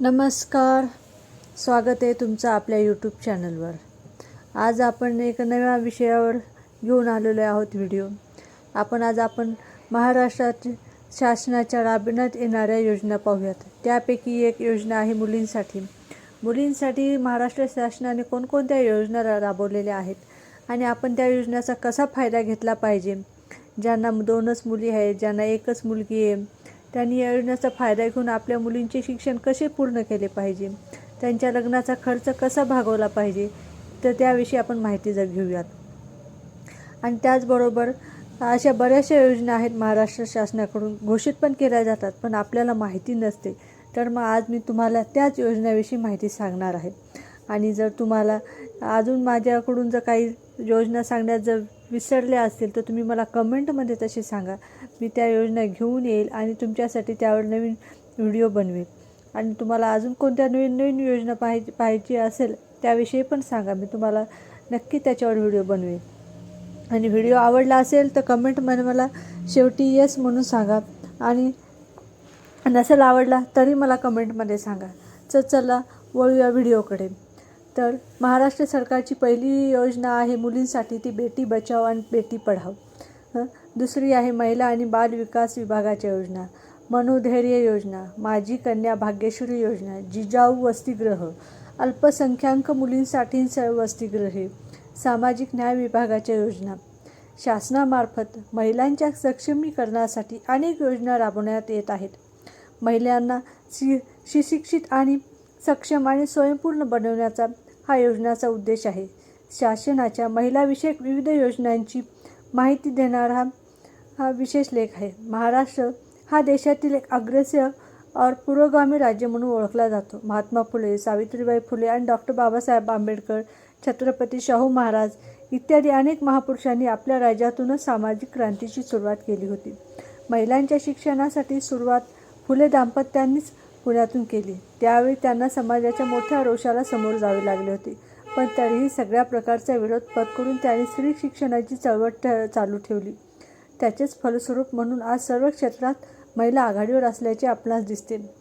नमस्कार. स्वागत आहे तुमचं आपल्या यूट्यूब चॅनलवर आज आपण एक नव्या विषयावर घेऊन आलेलो आहोत व्हिडिओ आपण आज आपण महाराष्ट्रात शासनाच्या राबविण्यात येणाऱ्या योजना पाहूयात. त्यापैकी एक योजना आहे मुलींसाठी. मुलींसाठी महाराष्ट्र शासनाने कोणकोणत्या योजना रा राबवलेल्या आहेत आणि आपण त्या योजनेचा कसा फायदा घेतला पाहिजे? ज्यांना दोनच मुली आहेत ज्यांना एकच मुलगी आहे त्यांनी या योजनेचा फायदा घेऊन आपल्या मुलींचे शिक्षण कसे पूर्ण केले पाहिजे? त्यांच्या लग्नाचा खर्च कसा भागवला पाहिजे? तर त्याविषयी आपण माहिती जर घेऊयात. आणि त्याचबरोबर अशा बऱ्याचशा योजना आहेत महाराष्ट्र शासनाकडून घोषित पण केल्या जातात पण आपल्याला माहिती नसते. तर मग आज मी तुम्हाला त्याच योजनाविषयी माहिती सांगणार आहे. आणि जर तुम्हाला अजून माझ्याकडून जर काही योजना सांगण्यात जर विसरल्या असतील तर तुम्ही मला कमेंटमध्ये तसे सांगा. मी त्या योजना घेऊन येईल आणि तुमच्यासाठी त्यावर नवीन व्हिडिओ बनवेल. आणि तुम्हाला अजून कोणत्या नवीन नवीन योजना पाहिजे पाहिजे असेल त्याविषयी पण सांगा. मी तुम्हाला नक्की त्याच्यावर व्हिडिओ बनवेल. आणि व्हिडिओ आवडला असेल तर कमेंटमध्ये मला शेवटी येस म्हणून सांगा. आणि नसेल आवडला तरी मला कमेंटमध्ये सांगा. चल चला वळूया व्हिडिओकडे. तर महाराष्ट्र सरकारची पहिली योजना आहे मुलींसाठी ती बेटी बचाव आणि बेटी पढाव. दुसरी आहे महिला आणि बाल विकास विभागाच्या योजना. मनोधैर्य योजना माझी कन्या भाग्यश्री योजना जिजाऊ वसतिगृह अल्पसंख्याक मुलींसाठी वसतिगृहे सामाजिक न्याय विभागाच्या योजना. शासनामार्फत महिलांच्या सक्षमीकरणासाठी अनेक योजना राबवण्यात येत आहेत. महिलांना शि सुशिक्षित आणि सक्षम आणि स्वयंपूर्ण बनवण्याचा हा योजनाचा उद्देश आहे. शासनाच्या महिलाविषयक विविध योजनांची माहिती देणारा हा विशेष लेख आहे. महाराष्ट्र हा देशातील एक अग्रेसर और पुरोगामी राज्य म्हणून ओळखला जातो. महात्मा फुले सावित्रीबाई फुले आणि डॉक्टर बाबासाहेब आंबेडकर छत्रपती शाहू महाराज इत्यादी अनेक महापुरुषांनी आपल्या राज्यातूनच सामाजिक क्रांतीची सुरुवात केली होती. महिलांच्या शिक्षणासाठी सुरुवात फुले दाम्पत्यांनीच पुण्यातून केली. त्यावेळी त्यांना समाजाच्या मोठ्या रोषाला समोर जावे लागले होते. पण तरीही सगळ्या प्रकारचा विरोध पत्करून त्यांनी स्त्री शिक्षणाची चळवळ ठ- चालू ठेवली. त्याचेच फलस्वरूप म्हणून आज सर्व क्षेत्रात महिला आघाडीवर असल्याचे आपणास दिसते.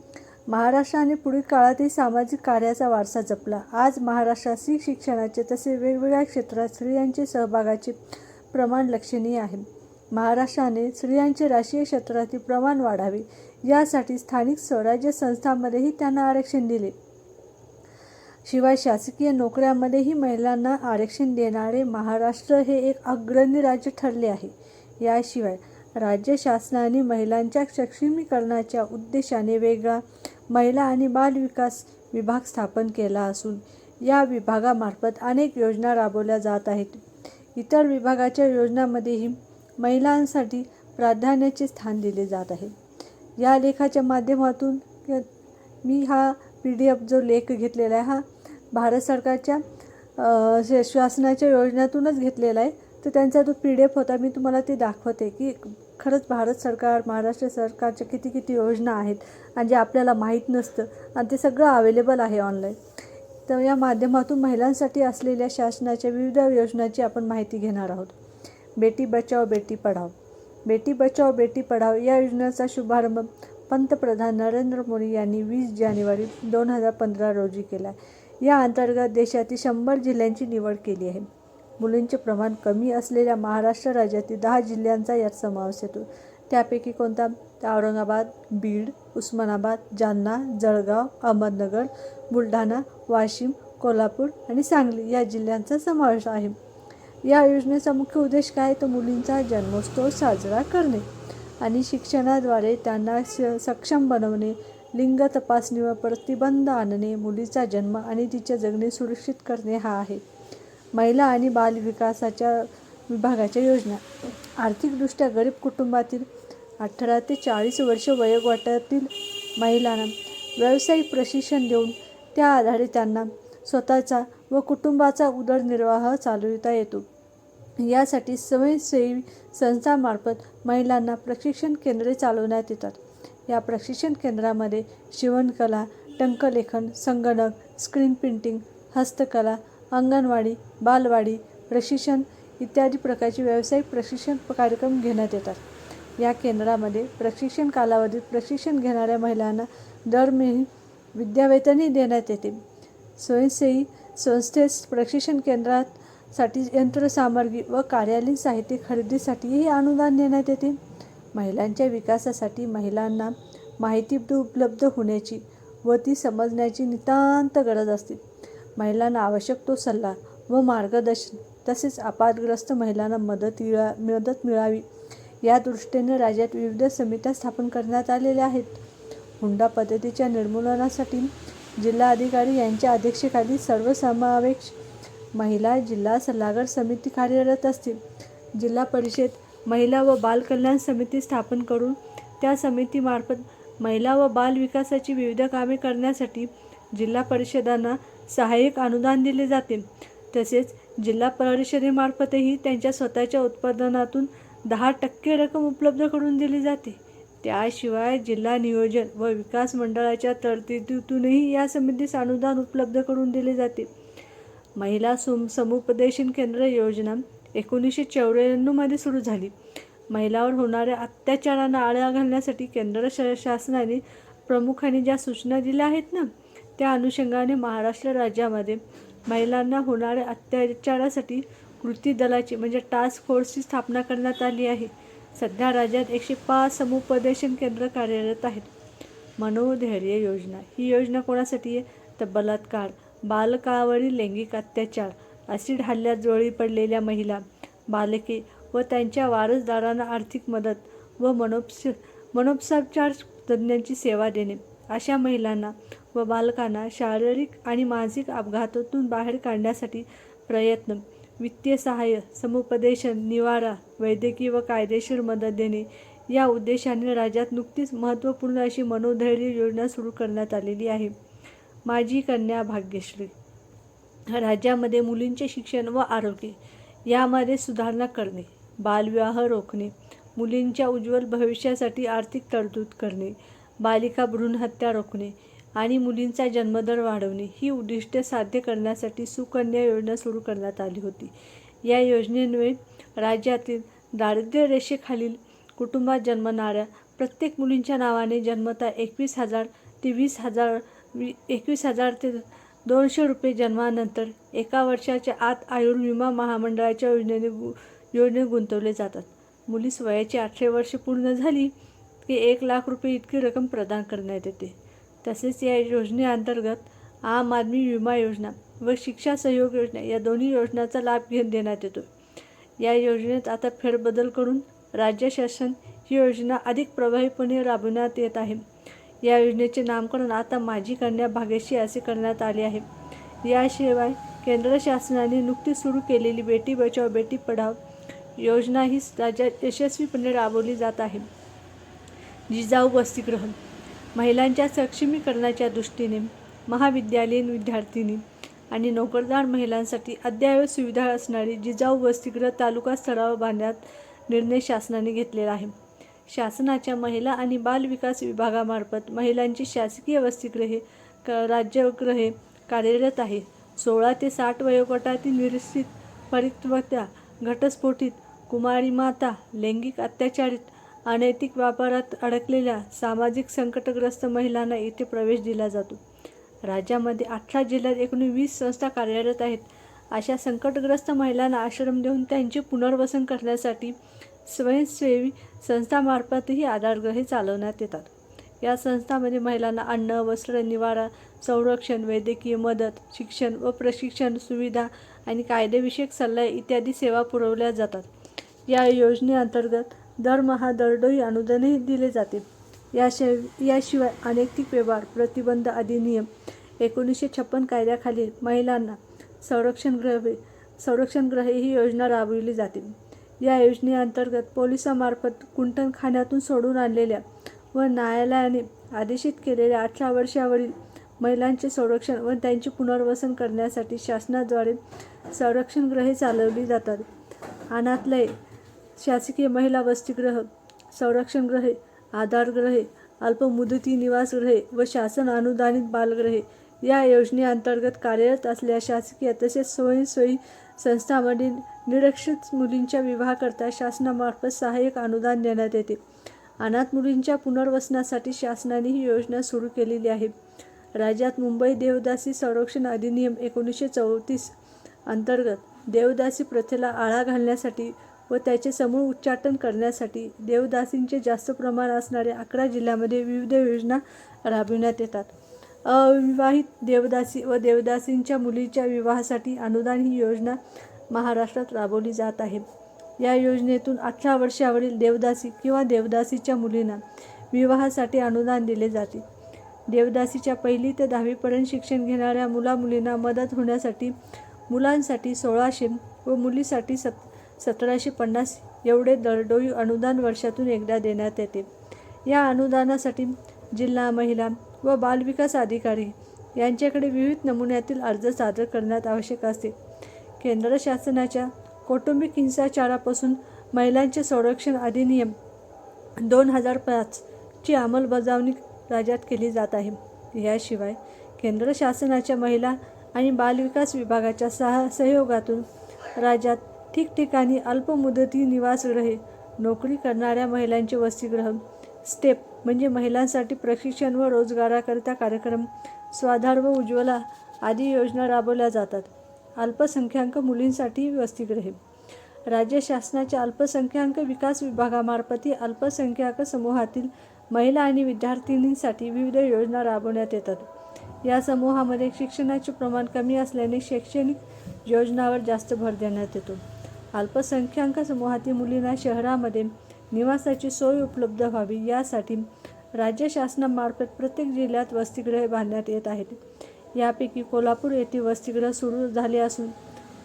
महाराष्ट्राने पुढील काळातही सामाजिक कार्याचा वारसा जपला. आज महाराष्ट्रात स्त्री शिक्षणाचे तसे वेगवेगळ्या क्षेत्रात स्त्रियांचे सहभागाचे प्रमाण लक्षणीय आहे. महाराष्ट्राने स्त्रियांचे राष्ट्रीय क्षेत्रातील प्रमाण वाढावे यासाठी स्थानिक स्वराज्य संस्थांमध्येही त्यांना आरक्षण दिले. शिवाय शासकीय नोकऱ्यांमध्येही महिलांना आरक्षण देणारे महाराष्ट्र हे एक अग्रणी राज्य ठरले आहे. याशिवाय राज्य शासनाने महिलांच्या सक्षमीकरणाच्या उद्देशाने वेगळा महिला आणि बाल विकास विभाग स्थापन केला असून या विभागामार्फत अनेक योजना राबवल्या जात आहेत. इतर विभागाच्या योजनांमध्येही महिलांसाठी प्राधान्याचे स्थान दिले जात आहे. या लेखाच्या माध्यमातून मी हा पी डी एफ जो लेख घेतलेला आहे हा भारत सरकारच्या शासनाच्या योजनेतूनच घेतलेला आहे. तर त्यांचा जो पी डी एफ होता मी तुम्हाला ते दाखवते की खरंच भारत सरकार महाराष्ट्र सरकारच्या किती किती योजना आहेत आणि जे आपल्याला माहीत नसतं आणि ते सगळं अवेलेबल आहे ऑनलाईन तर या माध्यमातून महिलांसाठी असलेल्या शासनाच्या विविध योजनांची आपण माहिती घेणार आहोत. बेटी बचाव बेटी पढाव बेटी बचाव बेटी पढाव या योजनेचा शुभारंभ पंतप्रधान नरेंद्र मोदी यांनी वीस जानेवारी दोन हजार पंधरा रोजी केला या अंतर्गत देशातील शंभर जिल्ह्यांची निवड केली आहे. मुलींचे प्रमाण कमी असलेल्या महाराष्ट्र राज्यातील दहा जिल्ह्यांचा यात समावेश येतो. त्यापैकी कोणता? औरंगाबाद बीड उस्मानाबाद जालना जळगाव अहमदनगर बुलढाणा वाशिम कोल्हापूर आणि सांगली या जिल्ह्यांचा समावेश आहे. या योजनेचा मुख्य उद्देश काय? तर मुलींचा जन्मोत्सव साजरा करणे आणि शिक्षणाद्वारे त्यांना स सक्षम बनवणे लिंग तपासणीवर प्रतिबंध आणणे मुलीचा जन्म आणि तिचे जगणे सुरक्षित करणे हा आहे. महिला आणि बाल विकासाच्या विभागाच्या योजना. आर्थिकदृष्ट्या गरीब कुटुंबातील अठरा ते चाळीस वर्ष वयोगटातील महिलांना व्यावसायिक प्रशिक्षण देऊन त्या आधारे त्यांना स्वतःचा व कुटुंबाचा उदरनिर्वाह चालविता येतो. यासाठी स्वयंसेवी संस्थांमार्फत महिलांना प्रशिक्षण केंद्रे चालवण्यात येतात. या प्रशिक्षण केंद्रामध्ये शिवणकला टंकलेखन संगणक स्क्रीन प्रिंटिंग हस्तकला अंगणवाडी बालवाडी प्रशिक्षण इत्यादी प्रकारचे व्यावसायिक प्रशिक्षण कार्यक्रम घेण्यात येतात. या केंद्रामध्ये प्रशिक्षण कालावधीत प्रशिक्षण घेणाऱ्या महिलांना दरमही विद्यावेतनही देण्यात येते. स्वयंसेवी संस्थेस प्रशिक्षण केंद्रासाठी यंत्रसामग्री व कार्यालयीन साहित्य खरेदीसाठीही अनुदान देण्यात येते. महिलांच्या विकासासाठी महिलांना माहिती उपलब्ध होण्याची व ती समजण्याची नितांत गरज असते. महिलांना आवश्यक तो सल्ला व मार्गदर्शन तसेच आपातग्रस्त महिलांना मदत मिळा मदत मिळावी. या दृष्टीने राज्यात विविध समित्या स्थापन करण्यात आलेल्या आहेत. हुंडा पद्धतीच्या निर्मूलनासाठी जिल्हाधिकारी यांच्या अध्यक्षतेखाली सर्वसमावेश महिला जिल्हा सल्लागार समिती कार्यरत असतील. जिल्हा परिषद महिला व बाल कल्याण समिती स्थापन करून त्या समितीमार्फत महिला व बाल विकासाची विविध कामे करण्यासाठी जिल्हा परिषदांना सहाय्यक अनुदान दिले जाते तसेच जिल्हा परिषदेमार्फतही त्यांच्या स्वतःच्या उत्पादनातून दहा टक्के रक्कम उपलब्ध करून दिली जाते. त्याशिवाय जिल्हा नियोजन व विकास मंडळाच्या तरतुदीतूनही या समितीस अनुदान उपलब्ध करून दिले जाते. महिला सुम समुपदेशन केंद्र योजना एकोणीसशे चौऱ्याण्णवमध्ये सुरू झाली. महिलावर होणाऱ्या अत्याचारांना आळा घालण्यासाठी केंद्र श शासनाने प्रमुखाने ज्या सूचना दिल्या आहेत ना त्या अनुषंगाने महाराष्ट्र राज्यामध्ये महिलांना होणाऱ्या अत्याचारासाठी कृती दलाची म्हणजे टास्क फोर्सची स्थापना करण्यात आली आहे. सध्या राज्यात एकशे पाच समुपदेशन केंद्र कार्यरत आहेत. मनोधैर्य योजना. ही योजना कोणासाठी आहे? तर बलात्कार बालकावरील लैंगिक अत्याचार ॲसिड हल्ल्यात जोळी पडलेल्या महिला बालके व त्यांच्या वारसदारांना आर्थिक मदत व मनोपस मनोपसापचार तज्ज्ञांची सेवा देणे. अशा महिलांना व बालकांना शारीरिक आणि मानसिक अपघातातून बाहेर काढण्यासाठी प्रयत्न वित्तीय सहाय्य समुपदेशन निवारा वैद्यकीय व कायदेशीर मदत देणे या उद्देशाने राज्यात नुकतीच महत्त्वपूर्ण अशी मनोधैर्य योजना सुरू करण्यात आलेली आहे. माझी कन्या भाग्यश्री. राज्यामध्ये मुलींचे शिक्षण व आरोग्य यामध्ये सुधारणा करणे बालविवाह रोखणे मुलींच्या उज्ज्वल भविष्यासाठी आर्थिक तरतूद करणे बालिका भ्रूणहत्या रोखणे आणि मुलींचा जन्मदर वाढवणे ही उद्दिष्टे साध्य करण्यासाठी सुकन्या योजना सुरू करण्यात आली होती. या योजनेमुळे राज्यातील दारिद्र्य रेषेखालील कुटुंबात जन्मणाऱ्या प्रत्येक मुलींच्या नावाने जन्मता एकवीस हजार ते वीस हजार वी एकवीस हजार ते दोनशे रुपये जन्मानंतर एका वर्षाच्या आत आयुर्विमा महामंडळाच्या योजनेने गु योजनेत गुंतवले जातात. मुलीस वयाची अठरा वर्षे पूर्ण झाली की एक लाख रुपये इतकी रक्कम प्रदान करण्यात येते. तसेच या योजनेअंतर्गत आम आदमी विमा योजना व शिक्षा सहयोग योजना या दोन्ही योजनांचा लाभ घेऊन देण्यात येतो. या योजनेत आता फेरबदल करून राज्य शासन ही योजना अधिक प्रभावीपणे राबवण्यात येत आहे. या योजनेचे नामकरण आता माझी कन्या भाग्यश्री असे करण्यात आले आहे. याशिवाय केंद्र शासनाने नुकतीच सुरू केलेली बेटी बचाव बेटी पढाव योजना ही राज्यात यशस्वीपणे राबवली जात आहे. जिजाऊ वसतिगृह महिलांच्या सक्षमीकरणाच्या दृष्टीने महाविद्यालयीन विद्यार्थिनी आणि नोकरदार महिलांसाठी अद्ययावत सुविधा असणारी जिजाऊ वसतिगृह तालुका स्तरावर बांधण्यात निर्णय शासनाने घेतलेला आहे. शासनाच्या महिला आणि बालविकास विभागामार्फत महिलांची शासकीय वसतिगृहे क राज्यगृहे कार्यरत आहे. सोळा ते साठ वयोगटातील निरस्थित परित्वत्या घटस्फोटित कुमारी माता लैंगिक अत्याचारित अनैतिक व्यापारात अडकलेल्या सामाजिक संकटग्रस्त महिलांना येथे प्रवेश दिला जातो. राज्यामध्ये अठरा जिल्ह्यात एकूण वीस संस्था कार्यरत आहेत. अशा संकटग्रस्त महिलांना आश्रम देऊन त्यांचे पुनर्वसन करण्यासाठी स्वयंसेवी संस्थामार्फतही आधारगृहे चालवण्यात येतात. या संस्थामध्ये महिलांना अन्न वस्त्र निवारा संरक्षण वैद्यकीय मदत शिक्षण व प्रशिक्षण सुविधा आणि कायदेविषयक सल्ला इत्यादी सेवा पुरवल्या जातात. या योजनेअंतर्गत दरमहा दरडोई अनुदानही दिले जाते. याशिवाय याशिवाय अनैतिक व्यवहार प्रतिबंध अधिनियम एकोणीसशे छप्पन कायद्याखाली महिलांना संरक्षणगृहे संरक्षणगृहे ही योजना राबविली जाते. या योजनेअंतर्गत पोलिसामार्फत कुंटणखान्यातून सोडून आणलेल्या व न्यायालयाने आदेशित केलेल्या अठरा वर्षावरील महिलांचे संरक्षण व त्यांचे पुनर्वसन करण्यासाठी शासनाद्वारे संरक्षणगृहे चालवली जातात. अनाथलय शासकीय महिला वसतिगृह संरक्षणगृहे आधारगृहे अल्पमुदती निवासगृहे व शासन अनुदानित बालगृहे या योजनेअंतर्गत कार्यरत असलेल्या शासकीय तसेच स्वयंसोयी संस्थांमधील निरक्षित मुलींच्या विवाहाकरता शासनामार्फत सहाय्यक अनुदान देण्यात येते. अनाथ मुलींच्या पुनर्वसनासाठी शासनाने ही योजना सुरू केलेली आहे. राज्यात मुंबई देवदासी संरक्षण अधिनियम एकोणीसशे चौतीस अंतर्गत देवदासी प्रथेला आळा घालण्यासाठी व त्याचे समूळ उच्चाटन करण्यासाठी देवदासींचे जास्त प्रमाण असणाऱ्या अकरा जिल्ह्यामध्ये विविध योजना राबविण्यात येतात. अविवाहित देवदासी व देवदासींच्या मुलीच्या विवाहासाठी अनुदान ही योजना महाराष्ट्रात राबवली जात आहे. या योजनेतून अठरा वर्षावरील देवदासी किंवा देवदासीच्या मुलींना विवाहासाठी अनुदान दिले जाते. देवदासीच्या पहिली ते दहावीपर्यंत शिक्षण घेणाऱ्या मुलामुलींना मदत होण्यासाठी मुलांसाठी सोळाशे व मुलीसाठी सत सतराशे पन्नास एवढे दरडोई अनुदान वर्षातून एकदा देण्यात येते. या अनुदानासाठी जिल्हा महिला व बालविकास अधिकारी यांच्याकडे विविध नमुन्यातील अर्ज सादर करण्यात आवश्यक असते. केंद्र शासनाच्या कौटुंबिक हिंसाचारापासून महिलांचे संरक्षण अधिनियम दोन हजार पाचची अंमलबजावणी राज्यात केली जात आहे. याशिवाय केंद्र शासनाच्या महिला आणि बालविकास विभागाच्या सह सहयोगातून राज्यात ठिकठिकाणी अल्पमुदती निवासगृहे नोकरी करणाऱ्या महिलांचे वसतिगृह स्टेप म्हणजे महिलांसाठी प्रशिक्षण व रोजगाराकरिता कार्यक्रम स्वाधार व उज्ज्वला आदी योजना राबवल्या जातात. अल्पसंख्याक मुलींसाठी वसतिगृहे. राज्य शासनाच्या अल्पसंख्याक विकास विभागामार्फत अल्पसंख्याक समूहातील महिला आणि विद्यार्थिनींसाठी विविध योजना राबवण्यात येतात. या समूहामध्ये शिक्षणाचे प्रमाण कमी असल्याने शैक्षणिक योजनावर जास्त भर देण्यात येतो. अल्पसंख्याक समूहातील मुलींना शहरामध्ये निवासाची सोय उपलब्ध व्हावी यासाठी राज्य शासनामार्फत प्रत्येक जिल्ह्यात वसतिगृहे बांधण्यात येत आहेत. यापैकी कोल्हापूर येथे वसतिगृह सुरू झाले असून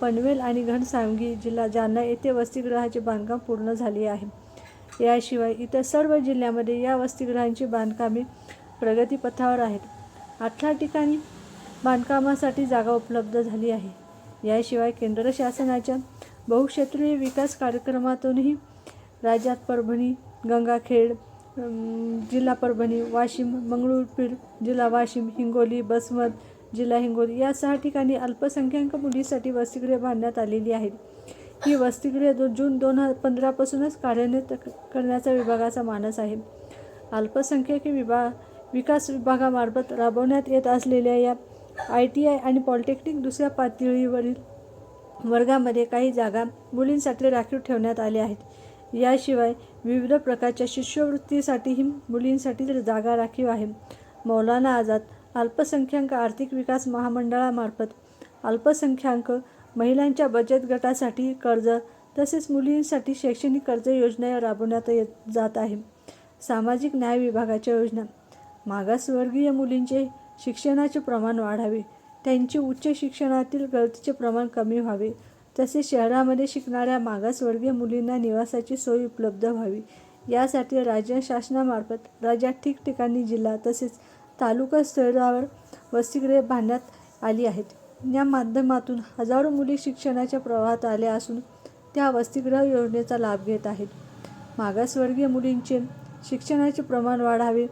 पनवेल आणि घनसावंगी जिल्हा जालना येथे वसतिगृहाचे बांधकाम पूर्ण झाले आहे. याशिवाय इतर सर्व जिल्ह्यामध्ये या वसतिगृहांची बांधकामे प्रगतीपथावर आहेत. अठरा ठिकाणी बांधकामासाठी जागा उपलब्ध झाली आहे. याशिवाय केंद्र शासनाच्या बहुक्षेत्रीय विकास कार्यक्रमातूनही राज्यात परभणी गंगाखेड जिल्हा परभणी वाशिम मंगळूरपीर जिल्हा वाशिम हिंगोली बसमत जिल्हा हिंगोली या सहा ठिकाणी अल्पसंख्याक मुलीसाठी वसतिगृहे बांधण्यात आलेली आहेत. ही वसतिगृहे दो जून दोन हजार पंधरापासूनच कार्यान्वित करण्याचा विभागाचा मानस आहे. अल्पसंख्याक विभाग विकास विभागामार्फत राबवण्यात येत असलेल्या या आय टी आय आणि पॉलिटेक्निक दुसऱ्या पातळीवरील वर्गामध्ये काही जागा मुलींसाठी राखीव ठेवण्यात आल्या आहेत. याशिवाय विविध प्रकारच्या शिष्यवृत्तीसाठीही मुलींसाठी जागा राखीव आहे. मौलाना आझाद अल्पसंख्याक आर्थिक विकास महामंडळामार्फत अल्पसंख्याक महिलांच्या बचत गटासाठी कर्ज तसेच मुलींसाठी शैक्षणिक कर्ज योजना राबवण्यात येत जात आहे. सामाजिक न्याय विभागाच्या योजना. मागासवर्गीय मुलींचे शिक्षणाचे प्रमाण वाढावे. त्यांचे उच्च शिक्षणातील गळतीचे प्रमाण कमी व्हावे. तसेच शहरामध्ये शिकणाऱ्या मागासवर्गीय मुलींना निवासाची सोय उपलब्ध व्हावी. यासाठी राज्य शासनामार्फत राज्यात ठिकठिकाणी जिल्हा तसेच तालुका स्तरावर वसतिगृहे बांधण्यात आली आहेत. या माध्यमातून हजारो मुली शिक्षणाच्या प्रवाहात आल्या असून त्या वसतिगृह योजनेचा लाभ घेत आहेत. मागासवर्गीय मुलींचे शिक्षणाचे प्रमाण वाढावे.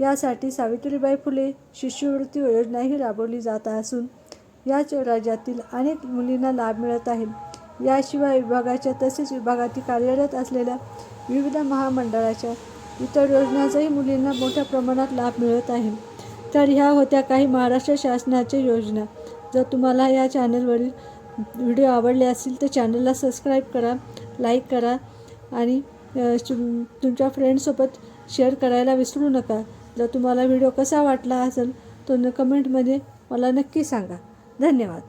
यासाठी सावित्रीबाई फुले शिष्यवृत्ती योजनाही राबवली जात असून याच राज्यातील अनेक मुलींना लाभ मिळत आहे. याशिवाय विभागाच्या तसेच विभागातील कार्यरत असलेल्या विविध महामंडळाच्या इतर योजनांचाही मुलींना मोठ्या प्रमाणात लाभ मिळत आहे. तर ह्या होत्या काही महाराष्ट्र शासनाच्या योजना. जर तुम्हाला या चॅनलवरील व्हिडिओ आवडले असतील तर चॅनलला सबस्क्राईब करा लाईक करा आणि तुम- तुमच्या फ्रेंडसोबत शेअर करायला विसरू नका. जर तुम्हाला व्हिडिओ कसा वाटला असेल तो न कमेंटमध्ये मला नक्की सांगा. धन्यवाद.